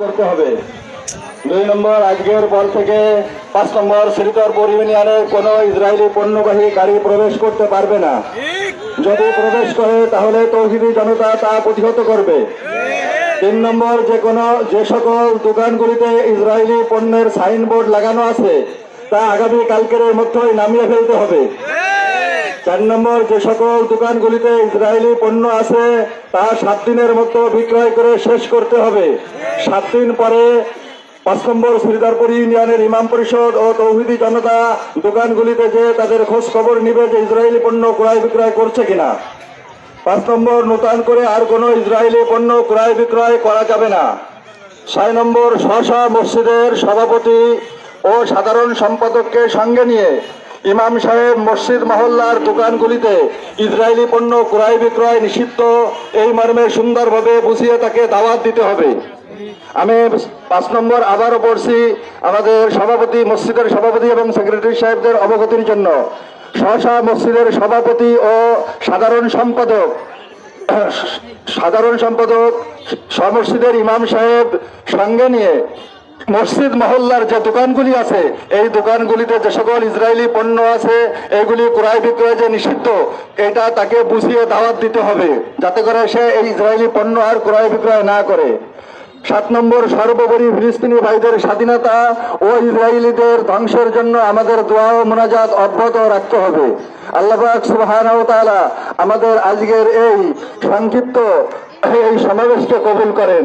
করতে হবে। দুই নম্বর, আজকের পর থেকে পাঁচ নম্বর, শ্রীধরপুর ইউনিয়নে কোনো ইসরায়েলি পণ্যবাহী গাড়ি প্রবেশ করতে পারবে না। যদি প্রবেশ করে, তাহলে তৌহিদি জনতা তা প্রতিহত করবে। তিন নম্বর, যে কোনো, যে সকল দোকানগুলিতে ইসরায়েলি পণ্যের সাইনবোর্ড লাগানো আছে, তা আগামী কালকের মধ্যেই নামিয়ে ফেলতে হবে। চার নম্বর যে সকল দোকানগুলিতে ইসরায়েলি পণ্য আছে, তা সাত দিনের মতো বিক্রয় করে শেষ করতে হবে। সাত দিন পরে পাঁচ নম্বর শ্রীধরপুর ইউনিয়নের ইমাম পরিষদ ও তৌহিদি জনতা দোকানগুলিতে যে তাদের খোঁজ খবর নিবে যে ইসরায়েলি পণ্য ক্রয় বিক্রয় করছে কিনা। পাঁচ নম্বর, নূতন করে আর কোনো ইসরায়েলি পণ্য ক্রয় বিক্রয় করা যাবে না। ছয় নম্বর স্ব মসজিদের সভাপতি ও সাধারণ সম্পাদককে সঙ্গে নিয়ে ইমাম সাহেব মসজিদ মহল্লার দোকানগুলিতে ইসরায়েলি পণ্য ক্রয় বিক্রয় নিষিদ্ধ। এই মর্মে সুন্দরভাবে বুঝিয়ে তাকে দাওয়াত দিতে হবে। আমি পাঁচ নম্বর আবারও পড়ছি আমাদের সভাপতি, মসজিদের সভাপতি এবং সেক্রেটারি সাহেবদের অবগতির জন্য। স্ব মসজিদের সভাপতি ও সাধারণ সম্পাদক সাধারণ সম্পাদক সমসজিদের ইমাম সাহেব সঙ্গে নিয়ে মসজিদ মহল্লার যে দোকানগুলি আছে, এই দোকানগুলিতে যে সকল ইসরায়েলি পণ্য আছে, এগুলি ক্রয় বিক্রয় যে নিষিদ্ধ, এটা তাকে বুঝিয়ে দাওয়াত দিতে হবে, যাতে করে সে এই ইসরায়েলি পণ্য আর ক্রয় বিক্রয় না করে। সাত নম্বর, সর্বোপরি ফিলিস্তিনি ভাইদের স্বাধীনতা ও ইসরায়েলিদের ধ্বংসের জন্য আমাদের দোয়া ও মোনাজাত অব্যাহত রাখতে হবে। আল্লাহ সুবহানাহু ওয়া আমাদের আজকের এই সংক্ষিপ্ত এই সমাবেশকে কবুল করেন।